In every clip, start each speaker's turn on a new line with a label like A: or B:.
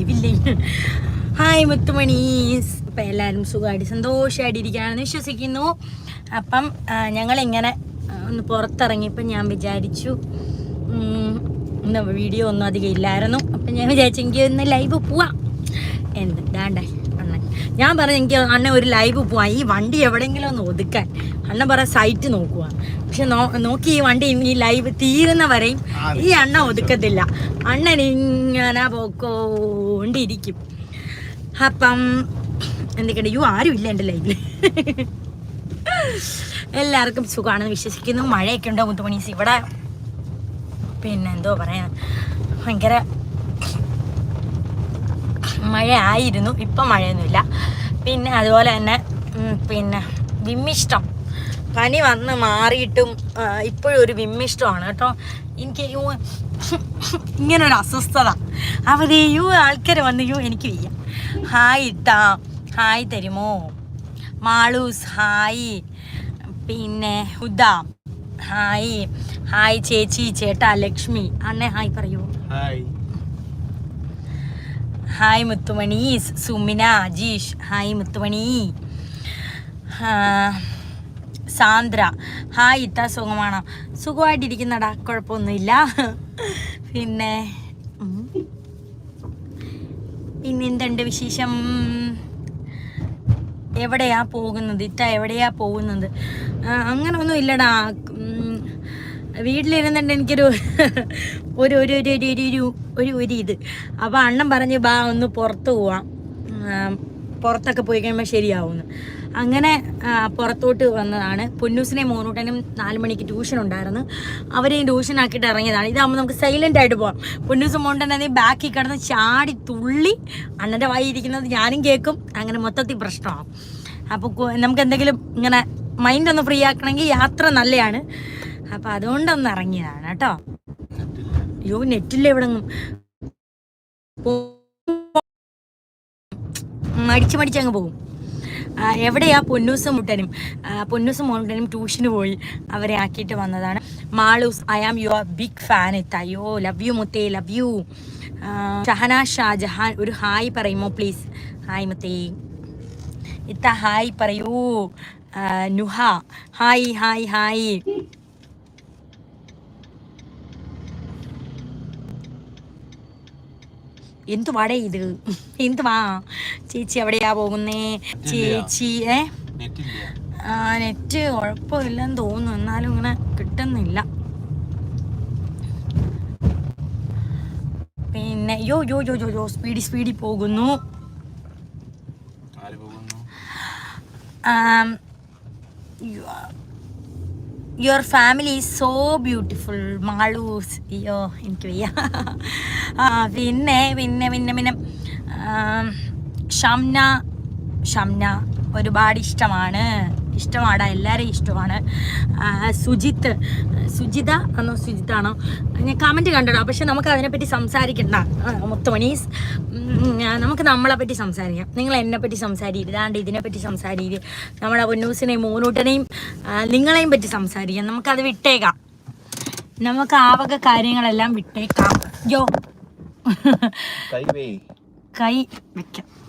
A: ലൈവില്ലേ hi മുത്തുമണീസ് അപ്പം എല്ലാവരും സുഖമായിട്ട് സന്തോഷമായിട്ട് ഇരിക്കുകയാണെന്ന് വിശ്വസിക്കുന്നു. അപ്പം ഞങ്ങളിങ്ങനെ ഒന്ന് പുറത്തിറങ്ങിയപ്പോൾ ഞാൻ വിചാരിച്ചു ഇന്ന് വീഡിയോ ഒന്നും അധികം ഇല്ലായിരുന്നു. അപ്പം ഞാൻ വിചാരിച്ചു എനിക്ക് ഒന്ന് ലൈവ് പോവാം. എന്ത് ദാണ്ടേ അണ്ണൻ. ഞാൻ പറഞ്ഞു എനിക്ക് അണ്ണൻ ഒരു ലൈവ് പോവാം. ഈ വണ്ടി എവിടെയെങ്കിലും ഒന്ന് ഒതുക്കാൻ. അണ്ണൻ പറ സൈറ്റ് നോക്കുക പക്ഷെ നോക്കി ഈ വണ്ടി ഈ ലൈവ് തീരുന്ന വരെയും ഈ അണ്ണ ഒതുക്കത്തില്ല. അണ്ണൻ ഇങ്ങനെ പോക്കോണ്ടിരിക്കും. അപ്പം എന്തൊക്കെയുണ്ട്? യു ആരും ഇല്ല എന്റെ ലൈവിൽ എല്ലാവർക്കും സുഖമാണെന്ന് വിശ്വസിക്കുന്നു. മഴയൊക്കെ ഉണ്ടോ മുത്തുമണീസ് ഇവിടെ? പിന്നെ എന്തോ പറയാ ഭയങ്കര മഴ ആയിരുന്നു ഇപ്പം മഴയൊന്നുമില്ല. പിന്നെ അതുപോലെ തന്നെ പിന്നെ വിമ്മിഷ്ടം. പനി വന്ന് മാറിയിട്ടും ഇപ്പോഴും ഒരു വിമ്മിഷ്ടമാണ് കേട്ടോ. എനിക്ക് ഇങ്ങനെ ഒരു അസ്വസ്ഥത. അവർ യു ആൾക്കാർ വന്ന് യു എനിക്ക് വയ്യ. ഹായ് ഇട്ടാ ഹായ് തരുമോ? മാളൂസ് ഹായ്. പിന്നെ ഹുദ ഹായ്. ഹായ് ചേച്ചി ചേട്ടാ ലക്ഷ്മി. അന്നെ ഹായ് പറയൂ.
B: ഹായ്
A: മുത്തുമണി സുമിന അജീഷ്. ഹായ് മുത്തുമണി. ആ, സാന്ദ്ര. ഹായ് ഇത്ത സുഖമാണോ? സുഖമായിട്ടിരിക്കുന്നടാ കുഴപ്പമൊന്നുമില്ല. പിന്നെ പിന്നെ എന്തുണ്ട് വിശേഷം? എവിടെയാ പോകുന്നത്? ഇത്ത എവിടെയാ പോകുന്നത്? അങ്ങനെ ഒന്നും ഇല്ലടാ വീട്ടിലിരുന്നുണ്ട് എനിക്കൊരു ഒരു ഒരു ഒരു ഒരു ഒരു ഒരു ഒരു ഇത്. അപ്പോൾ അണ്ണൻ പറഞ്ഞ് ബാ ഒന്ന് പുറത്ത് പോവാം. പുറത്തൊക്കെ പോയി കഴിയുമ്പോൾ ശരിയാവുമെന്ന് അങ്ങനെ പുറത്തോട്ട് വന്നതാണ്. പൊന്നൂസിനെ മോനൂട്ടനും നാല് മണിക്ക് ട്യൂഷൻ ഉണ്ടായിരുന്നു. അവരെയും ട്യൂഷൻ ആക്കിയിട്ട് ഇറങ്ങിയതാണ്. ഇതാകുമ്പോൾ നമുക്ക് സൈലന്റ് ആയിട്ട് പോകാം പൊന്നൂസ് മോണ്ടനെ ബാക്കിൽ കിടന്ന് ചാടി തുള്ളി അണ്ണന്റെ വായി ഇരിക്കുന്നത് ഞാനും കേൾക്കും. അങ്ങനെ മൊത്തത്തിൽ പ്രശ്നമാകും അപ്പോൾ നമുക്ക് എന്തെങ്കിലും ഇങ്ങനെ മൈൻഡ് ഒന്ന് ഫ്രീ ആക്കണമെങ്കിൽ യാത്ര നല്ലതാണ്. അപ്പോൾ അതുകൊണ്ടൊന്ന് ഇറങ്ങിയതാണ് കേട്ടോ. അയ്യോ നെറ്റില്ല എവിടെ മടിച്ച് മടിച്ച് അങ്ങ് പോകും. എവിടെയാ പൊന്നൂസും മുട്ടനും? പൊന്നൂസും മുട്ടനും ട്യൂഷന് പോയി അവരെ ആക്കിയിട്ട് വന്നതാണ്. Maloos I am your big fan ഇത്ത അയ്യോ ലവ് യു മുത്തേ ലവ് യു ഷഹന ഷാജഹാൻ ഒരു ഹായ് പറയുമോ പ്ലീസ് ഹായ് മുത്തേ. ഇത്ത ഹായ് പറയൂ. നുഹ. ഹായ് ഹായ് ഹായ് എന്തുവാടേ ഇത്? എന്തുവാ? ചേച്ചി എവിടെയാ പോകുന്നേ? ചേച്ചി ഏ? ആ നെറ്റ് കുഴപ്പമില്ലെന്ന് തോന്നുന്നു. എന്നാലും ഇങ്ങനെ കിട്ടുന്നില്ല. പിന്നെ യോ യോ യോ യോ യോ സ്പീഡി സ്പീഡി പോകുന്നു.
B: ആര് പോകുന്നു?
A: Your family is so beautiful Maloos അയ്യോ എനിക്ക് വയ്യ. പിന്നെ പിന്നെ പിന്നെ പിന്നെ ഷംന. ഷംന ഒരുപാട് ഇഷ്ടമാണ്. ഇഷ്ടമാടാ എല്ലാവരെയും ഇഷ്ടമാണ്. സുജിത്ത് സുജിത ആണോ സുജിത്താണോ? ഞാൻ കമന്റ് കണ്ടോ പക്ഷെ നമുക്ക് അതിനെപ്പറ്റി സംസാരിക്കണ്ട. ആ, മുത്തുമണീസ് നമുക്ക് നമ്മളെപ്പറ്റി സംസാരിക്കാം. നിങ്ങൾ എന്നെപ്പറ്റി സംസാരിക്കരുത് ഇതാണ്ട് ഇതിനെപ്പറ്റി സംസാരിക്കരുത് നമ്മുടെ പൊന്നൂസിനെയും മൂന്നൂട്ടനെയും ആ, നിങ്ങളെയും പറ്റി സംസാരിക്കാം. നമുക്കത് വിട്ടേക്കാം. നമുക്ക് ആവക വക കാര്യങ്ങളെല്ലാം വിട്ടേക്കാം. യോ കൈ വെക്കാം.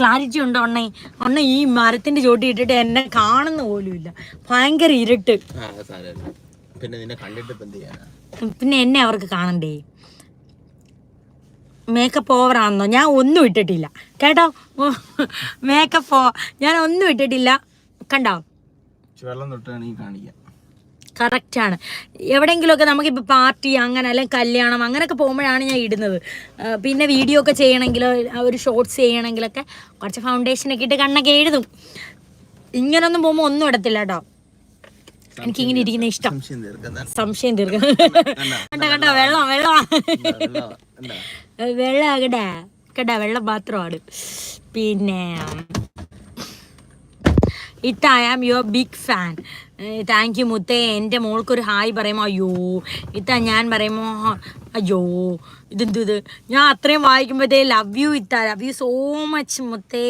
A: ക്ലാരിറ്റി ഉണ്ടോ അണ്ണേ? അണ്ണ ഈ മരത്തിന്റെ ചോട്ടി ഇട്ടിട്ട് എന്നെ കാണുന്ന പോലും ഇല്ല. ഭയങ്കര ഇരുട്ട്.
B: പിന്നെ നിന്നെ കണ്ടിട്ട്
A: പിന്നെ എന്നെ അവർക്ക് കാണണ്ടേ? മേക്കപ്പ് ഓവറാണെന്നോ ഞാൻ ഒന്നും ഇട്ടിട്ടില്ല. കേട്ടോ? മേക്കപ്പ് ഓ ഞാൻ ഒന്നും ഇട്ടിട്ടില്ല. കണ്ടോ?
B: വെള്ളം വെള്ളം ഈ കാണിക്കാം.
A: കറക്റ്റാണ് എവിടെയെങ്കിലുമൊക്കെ നമുക്കിപ്പോൾ പാർട്ടി അങ്ങനെ അല്ലെങ്കിൽ കല്യാണം അങ്ങനെയൊക്കെ പോകുമ്പോഴാണ് ഞാൻ ഇടുന്നത്. പിന്നെ വീഡിയോ ഒക്കെ ചെയ്യണമെങ്കിലോ ഒരു ഷോർട്സ് ചെയ്യണമെങ്കിലൊക്കെ കുറച്ച് ഫൗണ്ടേഷനൊക്കെ ഇട്ട് കണ്ണൊക്കെ എഴുതും. ഇങ്ങനൊന്നും പോകുമ്പോൾ ഒന്നും ഇടത്തില്ല കേട്ടോ എനിക്ക് ഇങ്ങനെ ഇരിക്കുന്ന ഇഷ്ടം.
B: സംശയം
A: തീർക്കാം കണ്ടോ കണ്ടോ വെള്ളം വെള്ളം. വെള്ളം കേട്ടാ കേട്ടാ വെള്ളം മാത്രമാണ്. പിന്നെ ഇത്ത I am your big fan thank you മുത്തേ. എന്റെ മോൾക്കൊരു ഹായ് പറയുമോ അയ്യോ ഇത്ത ഞാൻ പറയുമോ അയ്യോ ഇതെന്തു ഇത്? ഞാൻ അത്രയും വായിക്കുമ്പോഴത്തേ ലവ് യു ഇത്ത. ലവ് യു സോ മച്ച് മുത്തേ.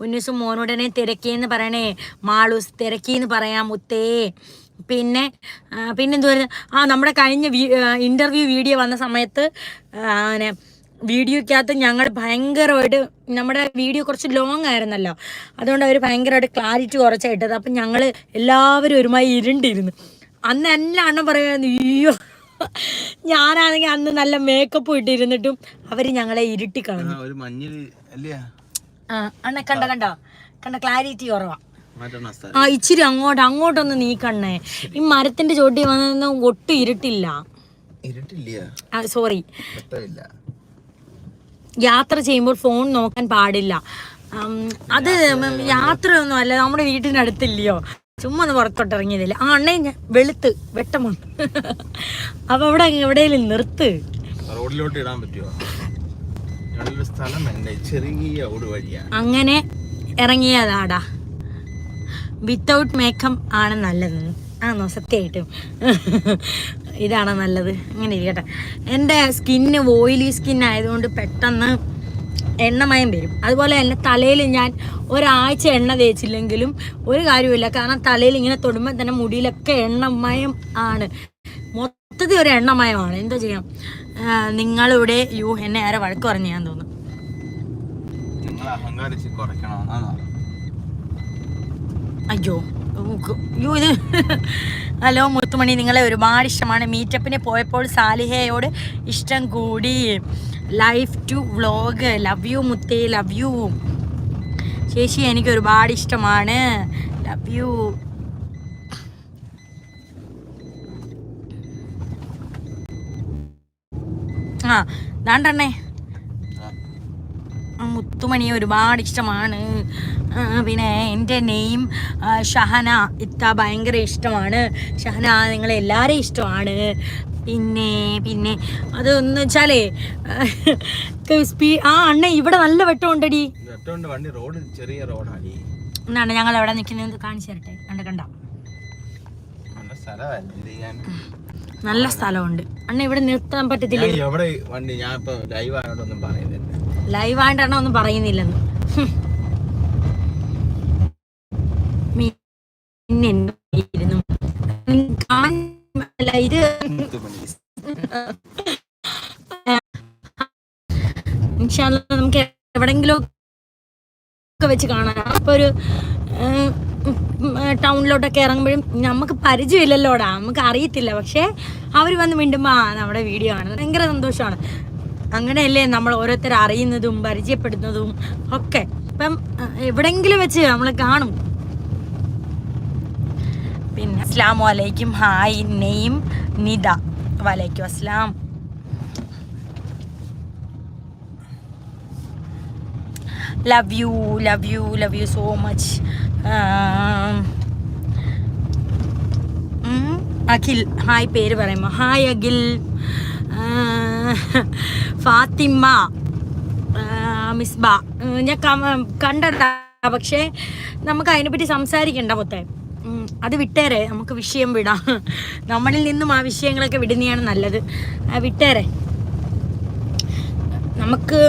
A: ഉന്നസും മോനോടനെ തിരക്കിയെന്ന് പറയണേ. മാളൂസ് തിരക്കിയെന്ന് പറയാം മുത്തേ. പിന്നെ ആ, ആ നമ്മുടെ കഴിഞ്ഞ ഇന്റർവ്യൂ വീഡിയോ വന്ന സമയത്ത് ആ, പിന്നെ വീഡിയോക്കകത്ത് ഞങ്ങൾ ഭയങ്കരമായിട്ട് നമ്മുടെ വീഡിയോ കുറച്ച് ലോങ് ആയിരുന്നല്ലോ. അതുകൊണ്ട് അവർ ഭയങ്കരമായിട്ട് ക്ലാരിറ്റി കുറച്ചാണ് ഇട്ടത്. അപ്പം ഞങ്ങൾ എല്ലാവരും ഒരുമായി ഇരുണ്ടിരുന്നു. അന്ന് എല്ലാ അണ്ണം പറയുമായിരുന്നു അയ്യോ ഞാനാണെങ്കിൽ അന്ന് നല്ല മേക്കപ്പ് ഇട്ടിരുന്നിട്ടും അവർ ഞങ്ങളെ ഇരുട്ടി കളഞ്ഞു.
B: ആ,
A: അണ്ണ കണ്ട കണ്ടോ? കണ്ട ക്ലാരിറ്റി കുറവാ. ആ ഇച്ചിരി അങ്ങോട്ട് അങ്ങോട്ടൊന്ന് നീക്കണ്ണേ. ഈ മരത്തിന്റെ ചോട്ടി വന്നൊന്നും ഒട്ടും ഇരുട്ടില്ല.
B: ഇരുട്ടില്ല.
A: സോറി യാത്ര ചെയ്യുമ്പോൾ ഫോൺ നോക്കാൻ പാടില്ല. അത് യാത്രയൊന്നും അല്ല നമ്മുടെ വീട്ടിന്റെ അടുത്തില്ലയോ? ചുമ്മാ ഒന്ന് പുറത്തോട്ട് ഇറങ്ങിയതില്ല. ആ അണ്ണേ ഞാൻ വെളുത്ത് വെട്ടമുണ്ട് അപ്പൊ അവിടെ എവിടെയെങ്കിലും നിർത്ത്.
B: റോഡിലോട്ട് ഇടാൻ പറ്റുമോ ചെറിയ
A: അങ്ങനെ ഇറങ്ങിയതാടാ. വിത്തൗട്ട് മേക്കപ്പ് ആണ് നല്ലത് ആണോ? സത്യമായിട്ടും. ഇതാണോ നല്ലത്? ഇങ്ങനെ ഇരിക്കട്ടെ. എന്റെ സ്കിന്ന് ഓയിലി സ്കിൻ ആയതുകൊണ്ട് പെട്ടെന്ന് എണ്ണമയം വരും. അതുപോലെ തന്നെ തലയിൽ ഞാൻ ഒരാഴ്ച എണ്ണ തേച്ചില്ലെങ്കിലും ഒരു കാര്യമില്ല കാരണം തലയിൽ ഇങ്ങനെ തൊടുമ്പോൾ തന്നെ മുടിയിലൊക്കെ എണ്ണമയം ആണ്. മൊത്തത്തിൽ ഒരു എണ്ണമയമാണ്. എന്താ ചെയ്യാം? നിങ്ങളിവിടെ യു എന്നെ ആരെ വഴക്ക് പറഞ്ഞു ഞാൻ തോന്നുന്നു
B: നിങ്ങൾ അഹങ്കാരിച്ച് കുറയ്ക്കണം എന്നാണോ
A: അയ്യോ. അയ്യോ ഇത്. ഹലോ മുത്തുമണി. നിങ്ങളെ ഒരുപാട് ഇഷ്ടമാണ്. മീറ്റപ്പിന് പോയപ്പോൾ സാലിഹയോട് ഇഷ്ടം കൂടി. Life to vlog love you മുത്തേ. ലവ് യു ചേച്ചി എനിക്ക് ഒരുപാട് ഇഷ്ടമാണ്. ലവ് യു ആ ദാണ്ടണ്ണേ മുത്തുമണി ഒരുപാട് ഇഷ്ടമാണ്. പിന്നെ എന്റെ നെയിം ഷഹന ഇത്ത ഭയങ്കര ഇഷ്ടമാണ്. ഷഹന നിങ്ങളെ എല്ലാവരെയും ഇഷ്ടമാണ്. പിന്നെ പിന്നെ അതൊന്ന് വെച്ചാലേ സ്പീ ആ അണ്ണ ഇവിടെ നല്ല വെട്ടമുണ്ടടി.
B: വെട്ടോണ്ട് വണ്ടി റോഡ് ചെറിയ റോഡാണ്.
A: എന്നാണ് ഞങ്ങൾ എവിടെ നിൽക്കുന്നത് കാണിച്ചു തരട്ടെ. കണ്ട കണ്ട?
B: നല്ല
A: സ്ഥലമുണ്ട്. അണ്ണ ഇവിടെ നിർത്താൻ പറ്റത്തില്ല?
B: ലൈവ് ആയോണ്ടൊന്നും പറയുന്നില്ല.
A: ലൈവായിട്ട് അണ്ണ ഒന്നും പറയുന്നില്ലെന്ന്. ഹും. പിന്നെ എന്തായിരുന്നു? കാണാൻ- അല്ല, ഇത് നമുക്ക് എവിടെങ്കിലും ഒക്കെ വെച്ച് കാണാം. അപ്പൊ ഒരു ടൗണിലോട്ടൊക്കെ ഇറങ്ങുമ്പോഴും നമുക്ക് പരിചയമില്ലല്ലോടാ. നമുക്ക് അറിയത്തില്ല. പക്ഷേ അവർ വന്ന് മിണ്ടുമ്പോൾ ആ നമ്മുടെ വീഡിയോ ആണ്. ഭയങ്കര സന്തോഷമാണ്. അങ്ങനെയല്ലേ നമ്മൾ ഓരോരുത്തരെ അറിയുന്നതും പരിചയപ്പെടുന്നതും ഒക്കെ. ഇപ്പം എവിടെങ്കിലും വെച്ച് നമ്മൾ കാണും. പിന്നെ അസ്ലാം വലൈക്കും ഹായ് നെയ്യും നിത വലൈക്കും അസ്ലാം love you love you love you so much Akhil. Hi പേര് പറയുമ്പോൾ ഹായ് അഖിൽ. ഫാത്തിമ. മിസ്ബ. ഞാൻ കണ്ടതാ. പക്ഷേ നമുക്ക് അതിനെപ്പറ്റി സംസാരിക്കണ്ട മൊത്തം അത് വിട്ടേരെ നമുക്ക് വിഷയം വിടാം. നമ്മളിൽ നിന്നും ആ വിഷയങ്ങളൊക്കെ വിടുന്നതാണ് നല്ലത്. വിട്ടേരെ. നമുക്ക്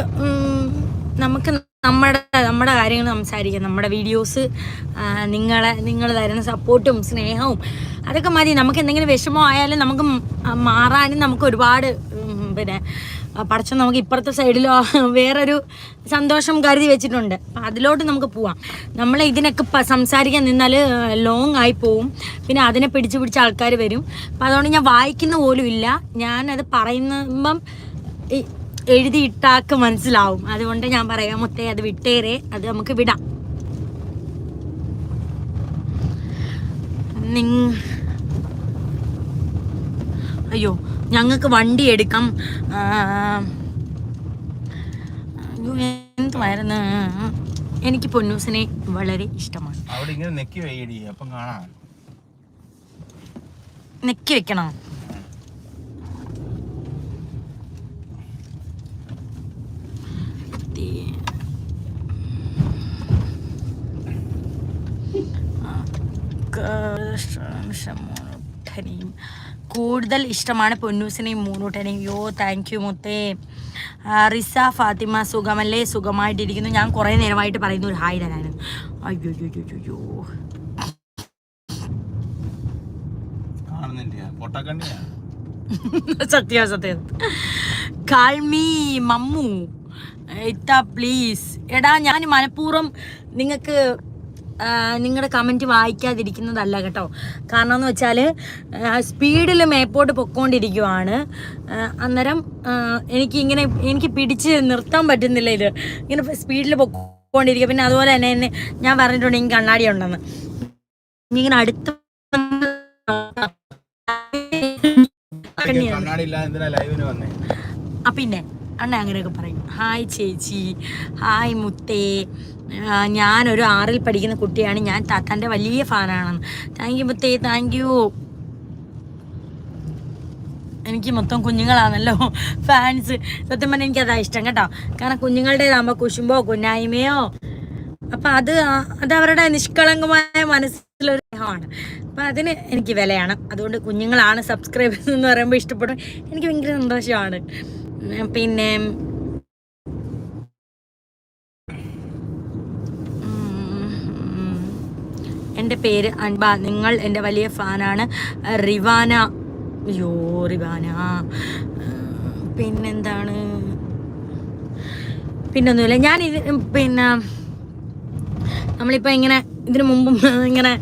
A: നമുക്ക് നമ്മുടെ നമ്മുടെ കാര്യങ്ങൾ സംസാരിക്കാം. നമ്മുടെ വീഡിയോസ് നിങ്ങളെ നിങ്ങൾ തരുന്ന സപ്പോർട്ടും സ്നേഹവും അതൊക്കെ മതി. നമുക്ക് എന്തെങ്കിലും വിഷമം ആയാലും നമുക്ക് മാറാനും നമുക്ക് ഒരുപാട് പിന്നെ പടച്ചം നമുക്ക് ഇപ്പുറത്തെ സൈഡിലോ വേറൊരു സന്തോഷം കരുതി വെച്ചിട്ടുണ്ട്. അപ്പം അതിലോട്ട് നമുക്ക് പോവാം. നമ്മൾ ഇതിനൊക്കെ സംസാരിക്കാൻ നിന്നാൽ ലോങ് ആയി പോവും. പിന്നെ അതിനെ പിടിച്ച് പിടിച്ച ആൾക്കാർ വരും. അപ്പം അതുകൊണ്ട് ഞാൻ വായിക്കുന്ന പോലും ഇല്ല. ഞാനത് പറയുമ്പം എഴുതിയിട്ടാക്ക് മനസ്സിലാവും. അതുകൊണ്ട് ഞാൻ പറയാം മുത്തേ അത് വിട്ടേരെ അത് നമുക്ക് വിടാം. നിങ് അയ്യോ ഞങ്ങൾക്ക് വണ്ടി എടുക്കാം. അയ്യോ എന്തുമായിരുന്നു എനിക്ക് പൊന്നൂസിനെ വളരെ ഇഷ്ടമാണ്.
B: അവിടെ ഇങ്ങനെ നെക്കി വൈകി അപ്പം കാണാം.
A: നെക്കി വെക്കണോ. കൂടുതൽ ഇഷ്ടമാണ് പൊന്നൂസിനെയും മൂന്നൂട്ടനെയും. യോ താങ്ക് യു മുത്തേ. റിസ ഫാത്തിമ സുഖമല്ലേ? സുഖമായിട്ടിരിക്കുന്നു. ഞാൻ കുറേ നേരമായിട്ട് പറയുന്നു ഒരു ഹായ് തരാനും അയ്യോ അയ്യോ സത്യം സത്യം. കാൾമി മമ്മു. ഇത്ത പ്ലീസ് എടാ ഞാൻ മനഃപൂർവം നിങ്ങൾക്ക് നിങ്ങളുടെ കമന്റ് വായിക്കാതിരിക്കുന്നതല്ല കേട്ടോ. കാരണം എന്ന് വെച്ചാൽ സ്പീഡിൽ മേപ്പോട്ട് പൊക്കോണ്ടിരിക്കുവാണ്. അന്നേരം എനിക്ക് ഇങ്ങനെ എനിക്ക് പിടിച്ച് നിർത്താൻ പറ്റുന്നില്ല ഇത്. ഇങ്ങനെ സ്പീഡിൽ പൊക്കോണ്ടിരിക്കുക പിന്നെ അതുപോലെ തന്നെ എന്നെ ഞാൻ പറഞ്ഞിട്ടുണ്ട് എനിക്ക് കണ്ണാടി ഉണ്ടെന്ന്. ഇങ്ങനെ അടുത്ത് പിന്നെ. അണ്ണ അങ്ങനെയൊക്കെ പറയും. ഹായ് ചേച്ചി ഹായ് മുത്തേ. ഞാനൊരു ആറിൽ പഠിക്കുന്ന കുട്ടിയാണ്. ഞാൻ താത്താന്റെ വലിയ ഫാനാണെന്ന്. താങ്ക് യു മുത്തേ താങ്ക് യു എനിക്ക് മൊത്തം കുഞ്ഞുങ്ങളാണല്ലോ ഫാൻസ്. സത്യം പറഞ്ഞാൽ എനിക്കതാ ഇഷ്ടം കേട്ടോ. കാരണം കുഞ്ഞുങ്ങളുടേതാകുമ്പോൾ കുശുമ്പോ കുന്നായ്മയോ അപ്പം അത് അത് അവരുടെ നിഷ്കളങ്കമായ മനസ്സിലൊരു സ്നേഹമാണ് അപ്പം അതിന് എനിക്ക് വിലയാണ്. അതുകൊണ്ട് കുഞ്ഞുങ്ങളാണ് സബ്സ്ക്രൈബേഴ്സ് എന്ന് പറയുമ്പോൾ ഇഷ്ടപ്പെടും. എനിക്ക് ഭയങ്കര സന്തോഷമാണ്. പിന്നെ എന്റെ പേര് അൻബ. നിങ്ങൾ എന്റെ വലിയ ഫാനാണ് റിവാന. യോ റിവാന. പിന്നെന്താണ്? പിന്നൊന്നുമില്ല. ഞാൻ ഇത് പിന്നെ നമ്മളിപ്പോൾ ഇങ്ങനെ ഇതിനു മുമ്പും ഇങ്ങനെ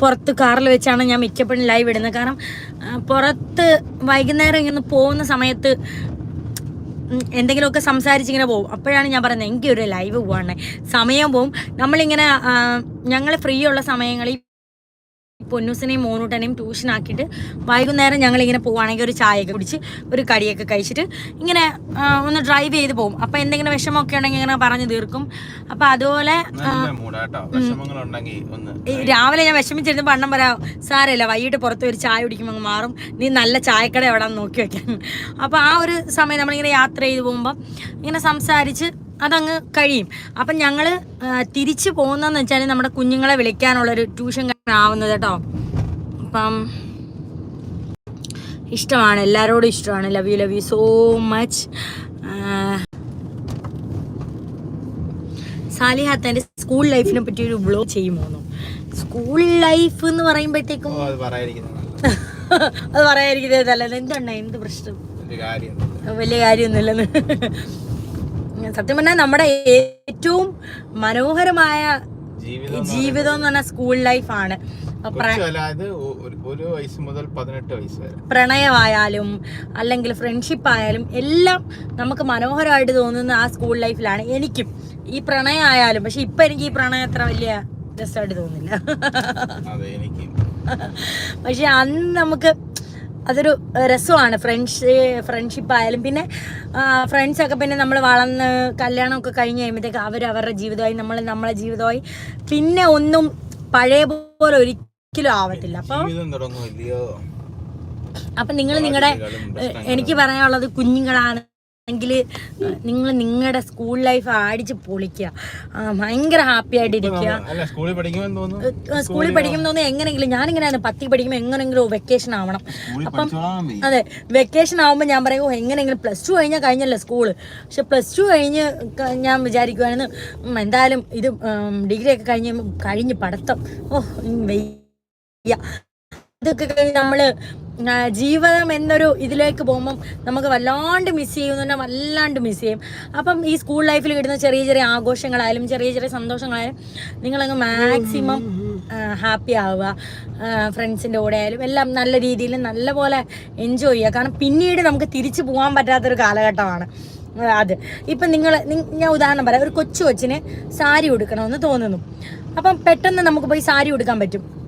A: പുറത്ത് കാറിൽ വെച്ചാണ് ഞാൻ മിക്കപ്പോഴും ലൈവ് ഇടുന്നത്. കാരണം പുറത്ത് വൈകുന്നേരം ഇങ്ങനെ പോകുന്ന സമയത്ത് എന്തെങ്കിലുമൊക്കെ സംസാരിച്ചിങ്ങനെ പോകും. അപ്പോഴാണ് ഞാൻ പറയുന്നത് എനിക്കൊരു ലൈവ് പോവാണ്. സമയം പോവും. നമ്മളിങ്ങനെ ഞങ്ങൾ ഫ്രീ ഉള്ള സമയങ്ങളിൽ പൊന്നൂസിനെയും മോനൂട്ടനെയും ട്യൂഷൻ ആക്കിയിട്ട് വൈകുന്നേരം ഞങ്ങൾ ഇങ്ങനെ പോവുകയാണെങ്കിൽ ഒരു ചായയൊക്കെ കുടിച്ച് ഒരു കടിയൊക്കെ കഴിച്ചിട്ട് ഇങ്ങനെ ഒന്ന് ഡ്രൈവ് ചെയ്ത് പോകും. അപ്പോൾ എന്തെങ്കിലും വിഷമമൊക്കെ ഉണ്ടെങ്കിൽ ഇങ്ങനെ പറഞ്ഞു തീർക്കും. അപ്പോൾ അതുപോലെ രാവിലെ ഞാൻ വിഷമിച്ചിരുന്നു പണ്ണം പറയാം സാരമില്ല വൈകിട്ട് പുറത്ത് ഒരു ചായ കുടിക്കുമ്പോൾ അങ്ങ് മാറും. നീ നല്ല ചായക്കട എവിടെ നോക്കി വെക്കാൻ. അപ്പോൾ ആ ഒരു സമയം നമ്മളിങ്ങനെ യാത്ര ചെയ്ത് പോകുമ്പോൾ ഇങ്ങനെ സംസാരിച്ച് അതങ്ങ് കഴിയും. അപ്പം ഞങ്ങൾ തിരിച്ചു പോകുന്നതെന്ന് വെച്ചാൽ നമ്മുടെ കുഞ്ഞുങ്ങളെ വിളിക്കാനുള്ളൊരു ട്യൂഷൻ ആവുന്നത് കേട്ടോ. അപ്പം ഇഷ്ടമാണ് എല്ലാവരോടും ഇഷ്ടമാണ്. Love you love you so much സാലിഹാത്തന്റെ school ലൈഫിനെ പറ്റി ഒരു ബ്ലോഗ് ചെയ്യുമോന്നു സ്കൂൾ ലൈഫ് എന്ന് പറയുമ്പോഴത്തേക്കും
B: അത് പറയാതിരിക്കുന്നത് നല്ലത്.
A: അത് പറയാതിരിക്കുന്നതല്ല എന്തുണ്ട എന്ത് പ്രശ്നം? വലിയ കാര്യമൊന്നുമില്ലെന്ന്. സത്യം പറഞ്ഞാൽ നമ്മുടെ ഏറ്റവും മനോഹരമായ
B: ജീവിതം
A: എന്ന് പറഞ്ഞാൽ സ്കൂൾ ലൈഫാണ്
B: ഒരു- വയസ്സ് മുതൽ പതിനെട്ട് വയസ്സ് വരെ.
A: പ്രണയമായാലും അല്ലെങ്കിൽ ഫ്രണ്ട്ഷിപ്പ് ആയാലും എല്ലാം നമുക്ക് മനോഹരമായിട്ട് തോന്നുന്ന ആ സ്കൂൾ ലൈഫിലാണ്. എനിക്കും ഈ പ്രണയം ആയാലും പക്ഷെ ഇപ്പൊ എനിക്ക് ഈ പ്രണയം അത്ര വലിയ രസമായിട്ട് തോന്നില്ല പക്ഷെ അന്ന് നമുക്ക് അതൊരു രസമാണ്. ഫ്രണ്ട്സ് ഫ്രണ്ട്ഷിപ്പ് ആയാലും പിന്നെ ഫ്രണ്ട്സൊക്കെ പിന്നെ നമ്മൾ വളർന്ന് കല്യാണമൊക്കെ കഴിഞ്ഞ് കഴിയുമ്പോഴത്തേക്ക് അവർ അവരുടെ ജീവിതമായി നമ്മൾ നമ്മളെ ജീവിതമായി പിന്നെ ഒന്നും പഴയ പോലെ ഒരിക്കലും ആവത്തില്ല.
B: അപ്പോൾ
A: അപ്പം നിങ്ങൾ നിങ്ങളുടെ എനിക്ക് പറയാനുള്ളത് കുഞ്ഞുങ്ങളാണ്. എങ്കിൽ നിങ്ങൾ നിങ്ങളുടെ സ്കൂൾ ലൈഫ് അടിച്ച് പൊളിക്കുക ഭയങ്കര ഹാപ്പി ആയിട്ടിരിക്കുക
B: അല്ല സ്കൂളിൽ പഠിക്കുമ്പോൾ തോന്നുന്നു
A: എങ്ങനെങ്കിലും ഞാനിങ്ങനെയാണ് പത്തി പഠിക്കുമ്പോൾ എങ്ങനെങ്കിലും വെക്കേഷൻ ആവണം. അപ്പം അതെ വെക്കേഷൻ ആവുമ്പോൾ ഞാൻ പറയും "ഓ, എങ്ങനെയെങ്കിലും പ്ലസ് ടു കഴിഞ്ഞാൽ കഴിഞ്ഞല്ലോ സ്കൂൾ പക്ഷെ പ്ലസ് ടു കഴിഞ്ഞ് ഞാൻ വിചാരിക്കുവായിരുന്നു എന്തായാലും ഇത് ഡിഗ്രി ഒക്കെ കഴിഞ്ഞ് കഴിഞ്ഞ് പഠിത്തം. ഓ വെയ്യ. ഇതൊക്കെ കഴിഞ്ഞ് നമ്മൾ ആ, ജീവിതം എന്നൊരു ഇതിലേക്ക് പോകുമ്പം നമുക്ക് വല്ലാണ്ട് മിസ് ചെയ്യും എന്ന് പറഞ്ഞാൽ വല്ലാണ്ട് മിസ് ചെയ്യും. അപ്പം ഈ സ്കൂൾ ലൈഫിൽ കിട്ടുന്ന ചെറിയ ചെറിയ ആഘോഷങ്ങളായാലും ചെറിയ ചെറിയ സന്തോഷങ്ങളായാലും നിങ്ങളങ്ങ് മാക്സിമം ഹാപ്പി ആവുക. ഫ്രണ്ട്സിന്റെ കൂടെ ആയാലും എല്ലാം നല്ല രീതിയിൽ നല്ലപോലെ എൻജോയ് ചെയ്യുക. കാരണം പിന്നീട് നമുക്ക് തിരിച്ചു പോകാൻ പറ്റാത്തൊരു കാലഘട്ടമാണ്. അത്. ഇപ്പം നിങ്ങൾ ഞാൻ ഉദാഹരണം പറയാം. ഒരു കൊച്ചു കൊച്ചിന് സാരി ഉടുക്കണമെന്ന് തോന്നുന്നു. അപ്പം പെട്ടെന്ന് നമുക്ക് പോയി സാരി ഉടുക്കാൻ പറ്റും.